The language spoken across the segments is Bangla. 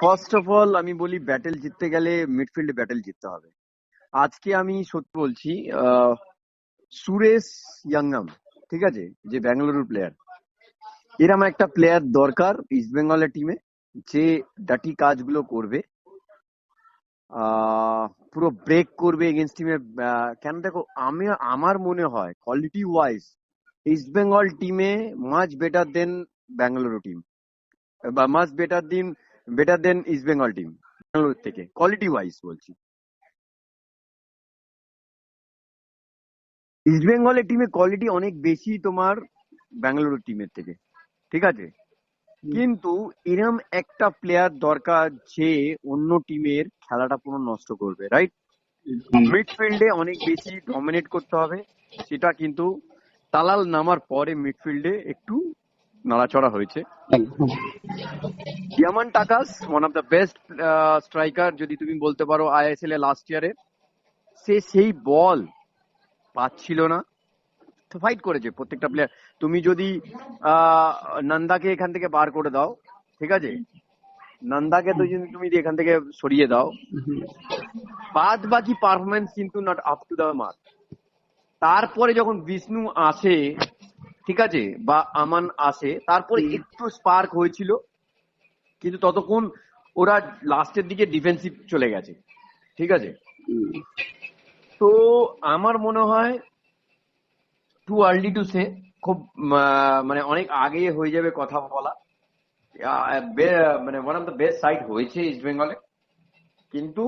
ফার্স্ট অফ অল আমি বলি ব্যাটেল জিততে গেলে মিডফিল্ডে ব্যাটেল জিততে হবে। আজকে আমি সত্যি বলছি সুরেশ ইয়াংনাম, ঠিক আছে, যে ব্যাঙ্গালুরুর প্লেয়ার এরম একটা প্লেয়ার দরকার ইস্ট বেঙ্গলের টিমে যে ডাটি কাজগুলো করবে। পুরো ব্রেক করবে এগেনস্ট টিমে কেন দেখো, আমি, আমার মনে হয় কোয়ালিটি ওয়াইজ ইস্ট বেঙ্গল টিমে much better than Bengaluru team বা মাচ বেটার দিন better than East Bengal team Bangalore থেকে কোয়ালিটি ওয়াইজ বলছি ইস্ট বেঙ্গলের টিমে কোয়ালিটি অনেক বেশি তোমার ব্যাঙ্গালুরু টিমের থেকে ঠিক আছে? কিন্তু এরম একটা প্লেয়ার দরকার যে অন্য টিমের খেলাটা পুরো নষ্ট করবে রাইট মিডফিল্ডে অনেক বেশি ডমিনেট করতে হবে সেটা কিন্তু তালাল নামার পরে মিডফিল্ডে একটু নাড়াচড়া হয়েছে। Diamantakos one of the best striker যদি তুমি বলতে পারো আইএসএল এ লাস্ট ইয়ারে সে সেই বল পাচ্ছিল না ফাইট করেছে প্রত্যেকটা প্লেয়ার তুমি যদি নন্দাকে এখান থেকে বার করে দাও, ঠিক আছে? নন্দাকে তো তুমি এখান থেকে সরিয়ে দাও, বাদ বাকি পারফরমেন্স কিন্তু not up to the mark তারপরে যখন বিষ্ণু আসে ঠিক আছে? বা আমান আসে। তারপরে একটু স্পার্ক হয়েছিল কিন্তু ততক্ষণ ওরা লাস্টের দিকে ডিফেন্সিভ চলে গেছে। ঠিক আছে? তো আমার মনে হয় টু আর্লি টু সে খুব মানে অনেক আগে হয়ে যাবে কথা বলা। মানে one of the best side হয়েছে ইস্ট বেঙ্গলে কিন্তু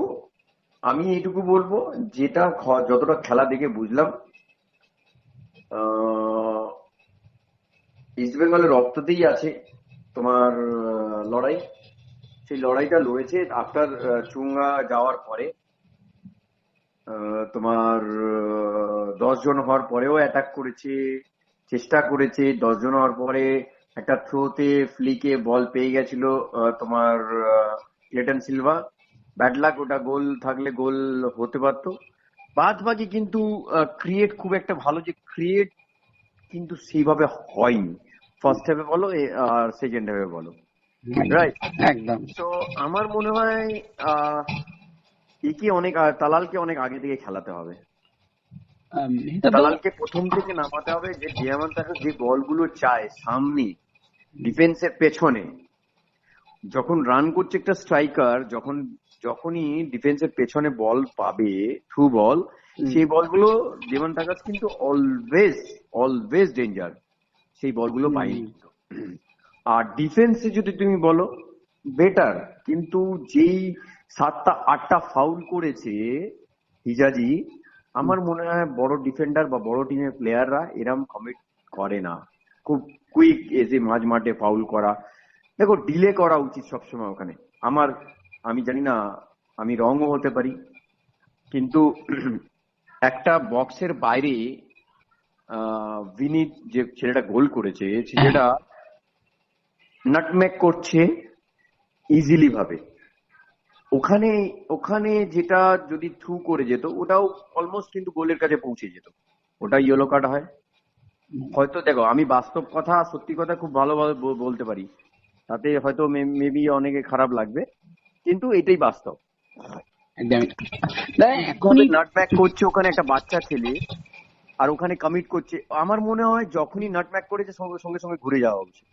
আমি এইটুকু বলব যেটা যতটা খেলা দেখে বুঝলাম আহ, ইস্ট বেঙ্গলের রক্ততেই আছে তোমার লড়াই। সেই লড়াইটা লড়েছে আফটার চুঙ্গা যাওয়ার পরে। তোমার দশ জন হওয়ার পরেও অ্যাটাক করেছে, চেষ্টা করেছে। দশ জন হওয়ার পরে একটা থ্রোতে ফ্লিকে বল পেয়ে গেছিল তোমার ক্লেটন সিলভা ব্যাড লাক ওটা গোল থাকলে গোল হতে পারতো। বাদ বাকি কিন্তু ক্রিয়েট খুব একটা ভালো যে ক্রিয়েট কিন্তু সেইভাবে হয়নি। ফার্স্ট হাফে বলো আর সেকেন্ড হাফে বলো। রাইট একদম। তো আমার মনে হয় আহ, একে অনেক তালালকে অনেক আগে থেকে খেলাতে হবে। তালালকে প্রথম থেকে নামাতে হবে যে ডিয়ামান তাকে যে বলগুলো চায় সামনে ডিফেন্সের পেছনে। যখন রান করছে একটা স্ট্রাইকার যখন যখনই ডিফেন্সের পেছনে বল পাবে থ্রু বল সেই বলগুলো ডিয়ামান তাকাস কিন্তু অলওয়েজ অলওয়েজ ডেঞ্জার সেই বলগুলো পাইনি। আর ডিফেন্সে যদি তুমি বলো বেটার কিন্তু যেই সাতটা আটটা ফাউল করেছে হিজাজি আমার মনে হয় বড় ডিফেন্ডার বা বড় টিমের প্লেয়াররা এরম কমিট করে না। খুব কুইক এসে মাঝ মাঠে ফাউল করা। দেখো ডিলে করা উচিত সবসময় ওখানে। আমার আমি জানি না আমি রংও হতে পারি। কিন্তু একটা বক্সের বাইরে বিনীত যে ছেলেটা গোল করেছে ছেলেটা নাটম্যাক করছে ইজিলি ভাবে। ওখানে ওখানে যেটা যদি থ্রু করে যেত ওটাও অলমোস্ট কিন্তু গোলের কাছে পৌঁছে যেত। ওটা ইয়েলো কার্ড হয়। হয়তো দেখো আমি বাস্তব কথা সত্যি কথা খুব ভালোভাবে বলতে পারি। তাতে হয়তো মেবি অনেকে খারাপ লাগবে কিন্তু এটাই বাস্তব। নাটম্যাক করছে ওখানে একটা বাচ্চা ছেলে। আর ওখানে কমিট করছে। আমার মনে হয় যখনই নাটম্যাক করেছে, সঙ্গে সঙ্গে ঘুরে যাওয়া উচিত।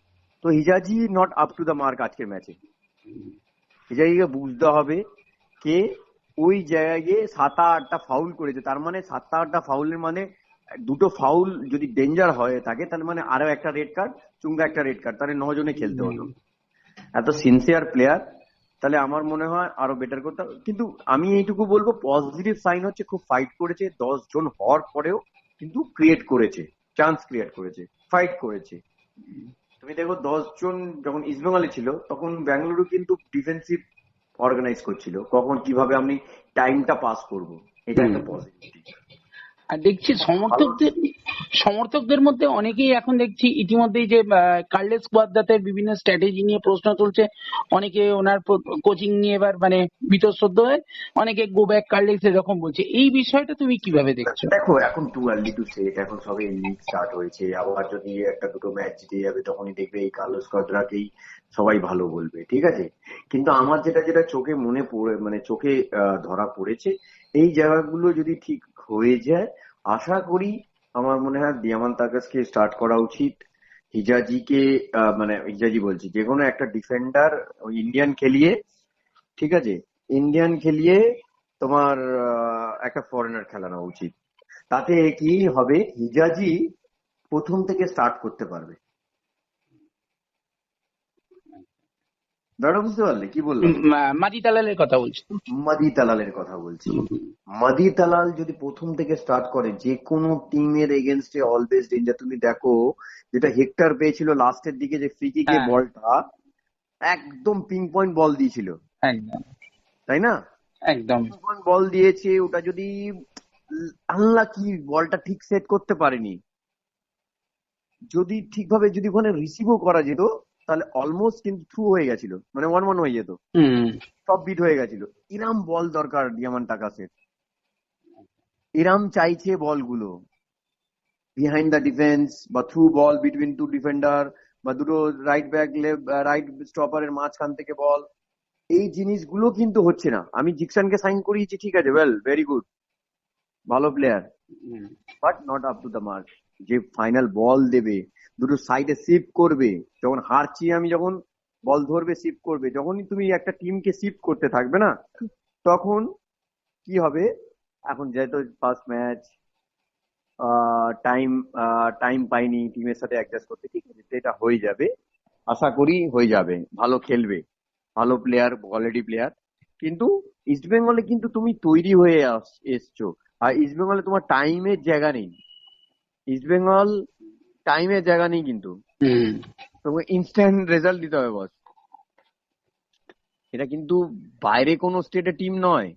তো Hijazi not up to the mark আজকের ম্যাচে হিজাজিকে বুঝতে হবে কে ওই জায়গায় গিয়ে সাতটা, আটটা ফাউল করেছে। তার মানে সাতটা, আটটা ফাউলের মানে দুটো ফাউল যদি ডেঞ্জার হয় থাকে তাহলে মানে আরও একটা রেড কার্ড চুঙ্গা একটা রেড কার্ড তাহলে নজনে খেলতে হতো। এত সিনসিয়ার প্লেয়ার তাহলে আমার মনে হয় আরও বেটার করতে। কিন্তু আমি এইটুকু বলব পজিটিভ সাইন হচ্ছে খুব ফাইট করেছে। দশ জন হওয়ার পরেও কিন্তু ক্রিয়েট করেছে চান্স ক্রিয়েট করেছে ফাইট করেছে। তুমি দেখো দশ জন যখন ইস্টবেঙ্গলে ছিল তখন ব্যাঙ্গালুরু কিন্তু ডিফেন্সিভ অর্গানাইজ করছিল। কখন কীভাবে আমি টাইমটা পাস করব এটা একটা পজিটিভ দিক আর দেখছি সমর্থকদের সমর্থকদের মধ্যে অনেকেই এখন দেখছি ইতিমধ্যেই যে কার্লেস কোয়াদ্দাতের বিভিন্ন স্ট্র্যাটেজি নিয়ে প্রশ্ন তুলছে। অনেকে ওনার কোচিং নিয়ে এবার মানে বিতশ্রদ্ধ হয়ে অনেকে গো ব্যাক কার্লেস এরকম বলছে। এই বিষয়টা তুমি কীভাবে দেখছ? দেখো, এখন টু আর্লি টু সেট এখন সবে লিগ স্টার্ট হয়েছে। আবার যদি একটা দুটো ম্যাচ জিতে যাবে, তখনই দেখবে এই কার্লোস কদ্রাকেই সবাই ভালো বলবে, ঠিক আছে? কিন্তু আমার যেটা যেটা চোখে মনে পড়ে মানে চোখে ধরা পড়েছে, এই জায়গাগুলো যদি ঠিক হয়ে যায়, আশা করি আমার মনে হয় দিয়ামান তাকাসকে স্টার্ট করা উচিত। হিজাজিকে মানে হিজাজি বলছি, যে কোনো একটা ডিফেন্ডার ইন্ডিয়ান খেলিয়ে, ঠিক আছে? ইন্ডিয়ান খেলিয়ে তোমার একটা ফরেনার খেলানো উচিত। তাতে কি হবে? হিজাজি প্রথম থেকে স্টার্ট করতে পারবে। দাঁড়া বুঝতে পারলে? কি বললাম মাদি তালালের কথা বলছি। মাদি তালালের কথা বলছি। মাদি তালাল যদি প্রথম থেকে স্টার্ট করে যে কোনো টিমের এগেনস্টে অলওয়েজ ডেঞ্জার তুমি দেখো যেটা হেক্টর পেয়েছিল লাস্টের দিকে যে ফ্রি হ্যাঁ। বলটা একদম পিং পয়েন্ট বল দিয়েছিল। একদম। তাই না? একদম। পিং পয়েন্ট বল দিয়েছে ওটা যদি আল্লাহ কি বলটা ঠিক সেট করতে পারেনি যদি ঠিকভাবে যদি ওখানে রিসিভও করা যেত তাহলে অলমোস্ট কিন্তু থ্রু হয়ে গেছিল। মানে ওয়ান ওয়ান হয়ে যেত। হুম। সব বিট হয়ে গেছিল। ইরাম বল দরকার ডিয়ামান টাকাসের ইরাম চাইছে বলগুলো। বিহাইন্ড দ্য ডিফেন্স বা through ball between two defender বা দুটো রাইট ব্যাক রাইট স্টপারের মাঝখান থেকে বল এই জিনিসগুলো কিন্তু হচ্ছে না। আমি জিকসানকে সাইন করিয়েছি ঠিক আছে ওয়েল ভেরি গুড ভালো player but not up to the mark যে ফাইনাল বল দেবে, দুটো সাইডে শিফট করবে, যখন হারছি আমি যখন বল ধরবে শিফট করবে, যখনই তুমি একটা টিমকে শিফট করতে থাকবে না, তখন কি হবে? এখন যেহেতু ফার্স্ট ম্যাচ টাইম টাইম পাইনি টিমের সাথে অ্যাডজাস্ট করতে, ঠিক আছে সেটা হয়ে যাবে। আশা করি হয়ে যাবে, ভালো খেলবে, ভালো প্লেয়ার কোয়ালিটি প্লেয়ার কিন্তু ইস্ট বেঙ্গলে কিন্তু তুমি তৈরি হয়ে এসছো, আর ইস্ট বেঙ্গলে তোমার টাইমের জায়গা নেই। ইস্ট বেঙ্গল টাইমের জায়গা নেই কিন্তু। তোমাকে ইনস্ট্যান্ট রেজাল্ট দিতে হবে বস এটা কিন্তু বাইরে কোনো স্টেটের টিম নয়।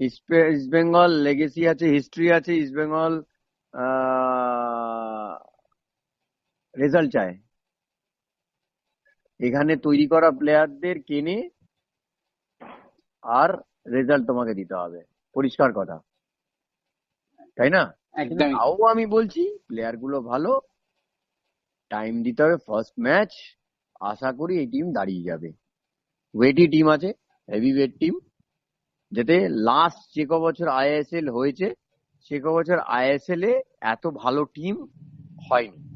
ইস্ট বেঙ্গল লেগেসি আছে হিস্ট্রি আছে ইস্ট বেঙ্গল রেজাল্ট চায়। এখানে তৈরি করা প্লেয়ারদের কেনে আর রেজাল্ট তোমাকে দিতে হবে। পরিষ্কার কথা। তাই না? তাও আমি বলছি প্লেয়ারগুলো ভালো টাইম দিতে হবে ফার্স্ট ম্যাচ আশা করি এই টিম দাঁড়িয়ে যাবে। ওয়েটি টিম আছে হেভি ওয়েট টিম যাতে লাস্ট যে ক বছর আইএসএল হয়েছে, সে ক বছর আইএসএল এ এত ভালো টিম হয়নি।